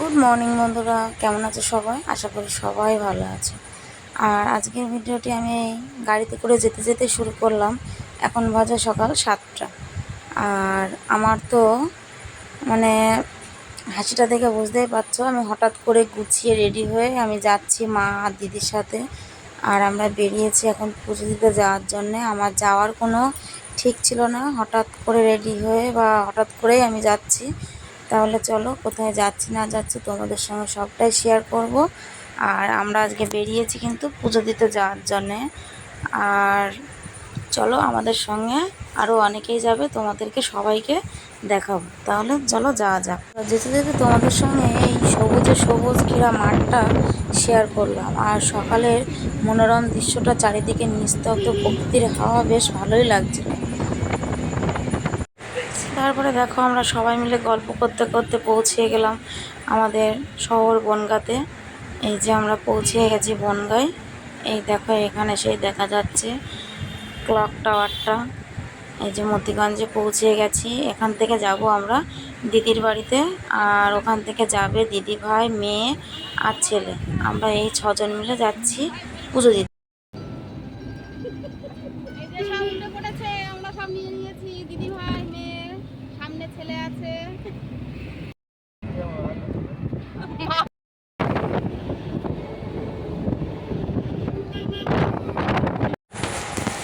Good morning বন্ধুরা। কেমন আছে সবাই? আশা করি সবাই ভালো আছে। আর আজকের ভিডিওটি আমি গাড়িতে করে যেতে যেতে শুরু করলাম। এখন বাজে সকাল সাতটা। আর আমার তো মানে হাসিটা দেখে বুঝতেই পারছ, আমি হঠাৎ করে গুছিয়ে রেডি হয়ে আমি যাচ্ছি মা আর দিদির সাথে। আর আমরা বেরিয়েছি এখন পুজো দিতে যাওয়ার জন্যে। আমার যাওয়ার কোনো ঠিক ছিল না। হঠাৎ করে রেডি হয়ে বা হঠাৎ করেই আমি যাচ্ছি। তাহলে চলো, কোথায় যাচ্ছি না যাচ্ছি তোমাদের সঙ্গে সবটাই শেয়ার করব। আর আমরা আজকে বেরিয়েছি কিন্তু পুজো দিতে যাওয়ার জন্যে। আর চলো, আমাদের সঙ্গে আরও অনেকেই যাবে, তোমাদেরকে সবাইকে দেখাবো। তাহলে চলো, যাওয়া যাক। যেতে যেতে তোমাদের সঙ্গে এই সবুজে সবুজ ঘেরা মাঠটা শেয়ার করলাম। আর সকালের মনোরম দৃশ্যটা চারিদিকে নিস্তব্ধ, প্রকৃতির হাওয়া বেশ ভালোই লাগছিল। তারপরে দেখো আমরা সবাই মিলে গল্প করতে করতে পৌঁছে গেলাম আমাদের শহর বনগাঁতে। এই যে আমরা পৌঁছে গেছি বনগাঁয়। এই দেখো এখানে সেই দেখা যাচ্ছে ক্লক টাওয়ারটা। এই যে মতিগঞ্জে পৌঁছে গেছি। এখান থেকে যাব আমরা দিদির বাড়িতে আর ওখান থেকে যাবে দিদি ভাই, মেয়ে আর ছেলে। আমরা এই ছজন মিলে যাচ্ছি পুজো দিতে এই যে সব উল্টে পড়েছে আমরা সব নিয়ে নিয়েছি দিদি ভাই মেয়ে সামনে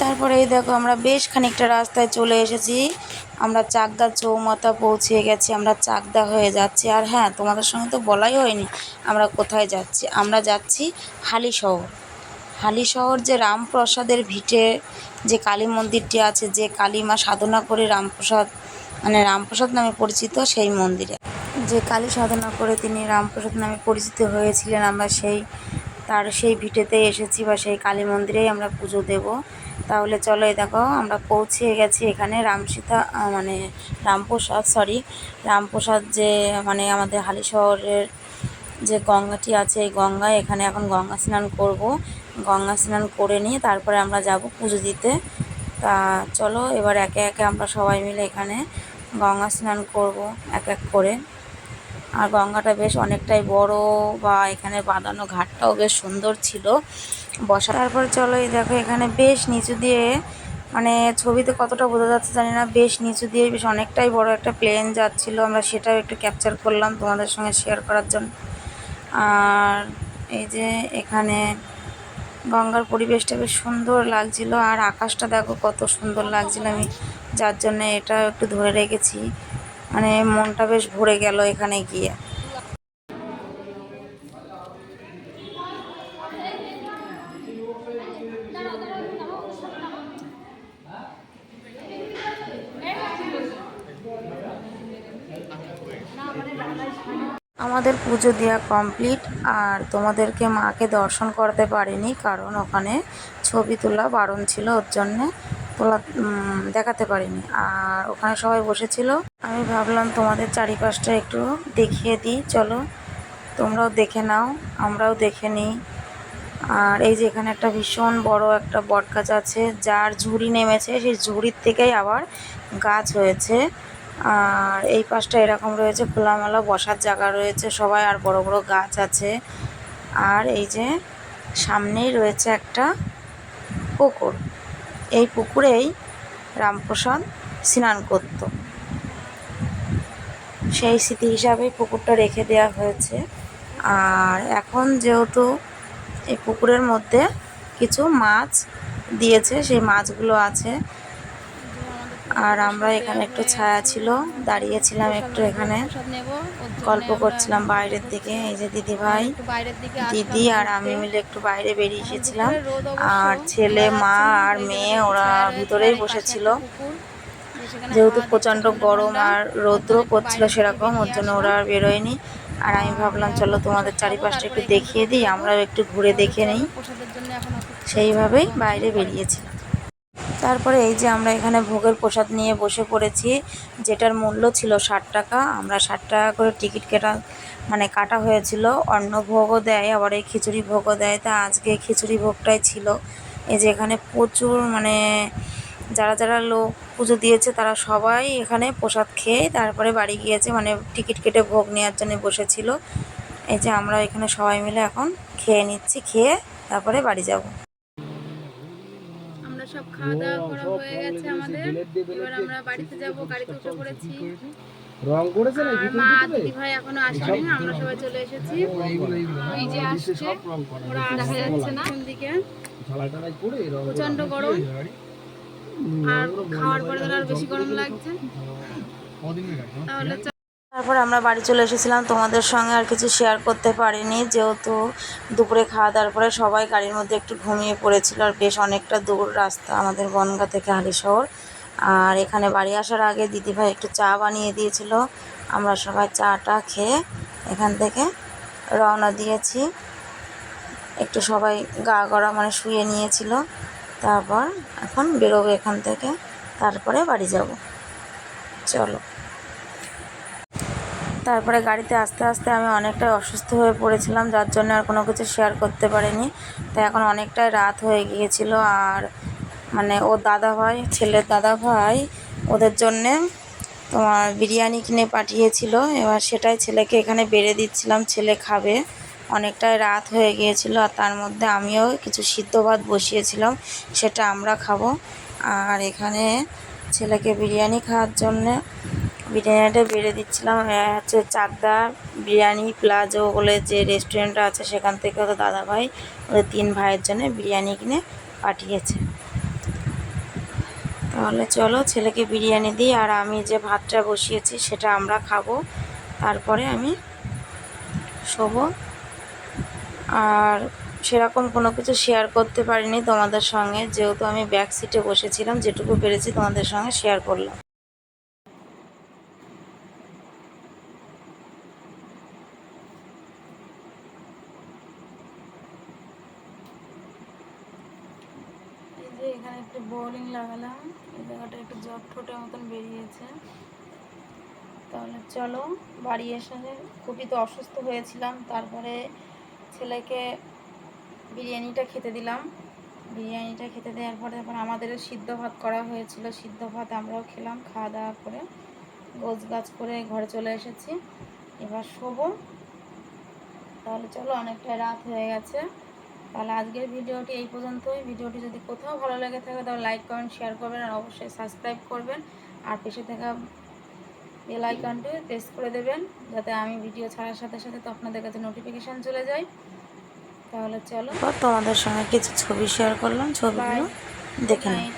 তারপরে এই দেখো আমরা বেশ খানিকটা রাস্তায় চলে এসেছি। আমরা চাকদা চৌমাথা পৌঁছে গেছি, আমরা চাকদা হয়ে যাচ্ছি। আর হ্যাঁ তোমাদের সঙ্গে তো বলাই হয়নি আমরা কোথায় যাচ্ছি। আমরা যাচ্ছি হালি শহর। হালি শহর যে রামপ্রসাদের ভিটে যে কালী মন্দিরটি আছে, যে কালী মা সাধনা করে রামপ্রসাদ মানে রামপ্রসাদ নামে পরিচিত সেই মন্দিরে। যে কালী সাধনা করে তিনি রামপ্রসাদ নামে পরিচিত হয়েছিলেন, আমরা সেই, তার সেই ভিটেতে এসেছি বা সেই কালী মন্দিরেই আমরা পুজো দেব। তাহলে চলো দেখো, আমরা পৌঁছে গেছি এখানে রামসীতা মানে রামপ্রসাদ সরি রামপ্রসাদ যে মানে আমাদের হালি শহরের যে গঙ্গাটি আছে এই গঙ্গায়, এখানে এখন গঙ্গা স্নান করব। গঙ্গা স্নান করে নিয়ে তারপরে আমরা যাব পুজো দিতে। তা চলো, এবার একে একে আমরা সবাই মিলে এখানে গঙ্গা স্নান করব, এক এক করে। আর গঙ্গাটা বেশ অনেকটাই বড় বা এখানে বাঁধানো ঘাটটাও বেশ সুন্দর ছিল। বসা তারপর চলো, এই দেখো, এখানে বেশ নিচু দিয়ে মানে ছবিতে কতটা বোঝা যাচ্ছে জানি না, বেশ নিচু দিয়ে বেশ অনেকটাই বড় একটা প্লেন যাচ্ছিল। আমরা সেটাও একটু ক্যাপচার করলাম তোমাদের সঙ্গে শেয়ার করার জন্য। আর এই যে এখানে গঙ্গার পরিবেশটা বেশ সুন্দর লাগছিল আর আকাশটা দেখো কত সুন্দর লাগছিল আমি, যার জন্য এটা একটু ধরে রেখেছি। মানে মনটা বেশ ভরে গেল এখানে গিয়ে। আমাদের পুজো দেওয়া কমপ্লিট আর তোমাদেরকে মাকে দর্শন করতে পারিনি, কারণ ওখানে ছবি তোলা বারণ ছিল, ওর জন্যে তোলা দেখাতে পারিনি। আর ওখানে সবাই বসেছিল। আমি ভাবলাম তোমাদের চারিপাশটা একটু দেখিয়ে দিই। চলো, তোমরাও দেখে নাও, আমরাও দেখে নিই। আর এই যে এখানে একটা ভীষণ বড় একটা বট গাছ আছে, যার ঝুড়ি নেমেছে, সেই ঝুড়ির থেকেই আবার গাছ হয়েছে। আর এই পাশটা এরকম রয়েছে, খোলামেলা বসার জায়গা রয়েছে সবাই, আর বড় বড় গাছ আছে। আর এই যে সামনেই রয়েছে একটা পুকুর। এই পুকুরেই রামপ্রসাদ স্নান করত। সেই স্মৃতি হিসাবেই পুকুরটা রেখে দেওয়া হয়েছে। আর এখন যেহেতু এই পুকুরের মধ্যে কিছু মাছ দিয়েছে, সেই মাছগুলো আছে। আর আমরা এখানে একটু ছায়া ছিল, দাঁড়িয়েছিলাম একটু এখানে। গল্প করছিলাম বাইরের দিকে, এই যে দিদি ভাই দিদি আর আমি মিলে একটু বাইরে বেরিয়ে এসেছিলাম। আর ছেলে, মা আর মেয়ে, ওরা ভিতরেই বসেছিল। যেহেতু প্রচণ্ড গরম আর রৌদ্র পড়ছিল সেরকম, ওর জন্য ওরা আর বেরোয়নি। আর আমি ভাবলাম, চলো তোমাদের চারিপাশটা একটু দেখিয়ে দিই, আমরাও একটু ঘুরে দেখে নিই। সেইভাবেই বাইরে বেরিয়েছিলাম। তারপরে এই যে আমরা এখানে ভোগের প্রসাদ নিয়ে বসে পড়েছি, যেটার মূল্য ছিল ষাট টাকা। আমরা ষাট টাকা করে টিকিট কেটা মানে কাটা হয়েছিল। অন্ন ভোগও দেয়, আবার এই খিচুড়ি ভোগও দেয়। তা আজকে খিচুড়ি ভোগটাই ছিল। এই যে এখানে প্রচুর মানে যারা যারা লোক পুজো দিয়েছে, তারা সবাই এখানে প্রসাদ খেয়ে তারপরে বাড়ি গিয়েছে। মানে টিকিট কেটে ভোগ নেওয়ার জন্য বসেছিল। এই যে আমরা এখানে সবাই মিলে এখন খেয়ে নিচ্ছি, খেয়ে তারপরে বাড়ি যাব। সব খাওয়া দাওয়া করা হয়ে গেছে আমাদের। এবার আমরা বাড়িতে যাব গাড়িতে উঠে পড়েছি। রং করেছে না মা দিদি ভাই এখনও আসেনি আমরা সবাই চলে এসেছি। হ্যাঁ, এই যে আসছে ওরা দেখা যাচ্ছে না কোন দিকে। প্রচণ্ড গরম। আর খাওয়ার পরে আর বেশি গরম লাগছে। তাহলে চল- তারপর আমরা বাড়ি চলে এসেছিলাম। তোমাদের সঙ্গে আর কিছু শেয়ার করতে পারিনি, যেহেতু দুপুরে খাওয়া দাওয়ার পরে সবাই গাড়ির মধ্যে একটু ঘুমিয়ে পড়েছিল আর বেশ অনেকটা দূর রাস্তা আমাদের বনগা থেকে হালিশহর। আর এখানে বাড়ি আসার আগে দিদিভাই একটু চা বানিয়ে দিয়েছিল। আমরা সবাই চাটা খেয়ে এখান থেকে রওনা দিয়েছি। একটু সবাই গা গড়া মানে শুয়ে নিয়েছিল। তারপর এখন বেরোবো এখান থেকে, তারপরে বাড়ি যাব। চলো। তারপরে গাড়িতে আস্তে আস্তে আমি অনেকটাই অসুস্থ হয়ে পড়েছিলাম, যার জন্য আর কোনো কিছু শেয়ার করতে পারিনি। তাই এখন অনেকটাই রাত হয়ে গিয়েছিল আর মানে ও দাদা ভাই, ছেলের দাদা ভাই, ওদের জন্যে তোমার বিরিয়ানি কিনে পাঠিয়েছিল। এবার সেটাই ছেলেকে এখানে বেড়ে দিচ্ছিলাম, ছেলে খাবে। অনেকটাই রাত হয়ে গিয়েছিল আর তার মধ্যে আমিও কিছু সিদ্ধ ভাত বসিয়েছিলাম, সেটা আমরা খাব। আর এখানে ছেলেকে বিরিয়ানি খাওয়ার জন্যে বিরিয়ানিটা বেড়ে দিচ্ছিলাম হচ্ছে চাকদা বিরিয়ানি প্লাজো বলে যে রেস্টুরেন্টটা আছে সেখান থেকে ওদের দাদা ভাই ওদের তিন ভাইয়ের জন্য বিরিয়ানি কিনে পাঠিয়েছে। তাহলে চলো ছেলেকে বিরিয়ানি দিই আর আমি যে ভাতটা বসিয়েছি সেটা আমরা খাব। তারপরে আমি শোবো। আর সেরকম কোনো কিছু শেয়ার করতে পারিনি তোমাদের সঙ্গে, যেহেতু আমি ব্যাক সিটে বসেছিলাম, যেটুকু পেরেছি তোমাদের সঙ্গে শেয়ার করলাম। এখানে একটু বোলিং লাগালাম। এই জায়গাটা একটু জট ঠোঁটের মতন বেরিয়েছে। তাহলে চলো, বাড়ি এসে খুবই তো অসুস্থ হয়েছিলাম, তারপরে ছেলেকে বিরিয়ানিটা খেতে দিলাম। বিরিয়ানিটা খেতে দেওয়ার পরে তারপর আমাদেরও সিদ্ধ ভাত করা হয়েছিল। সিদ্ধ ভাত আমরাও খেলাম খাওয়া দাওয়া করে, গোছ গাছ করে ঘরে চলে এসেছি। এবার শোবো। তাহলে চলো, অনেকটা রাত হয়ে গেছে। তাহলে আজকের ভিডিওটি এই পর্যন্তই। ভিডিওটি যদি কোথাও ভালো লেগে থাকে তাহলে লাইক কমেন্ট শেয়ার করবেন আর অবশ্যই সাবস্ক্রাইব করবেন। আর পেশে থাকা বেল আইকনটি প্রেস করে দেবেন যাতে আমি ভিডিও ছাড়ার সাথে সাথে তো আপনাদের কাছে নোটিফিকেশান চলে যায়। তাহলে চলো। তোমাদের সঙ্গে কিছু ছবি শেয়ার করলাম ছবিগুলো দেখে নিই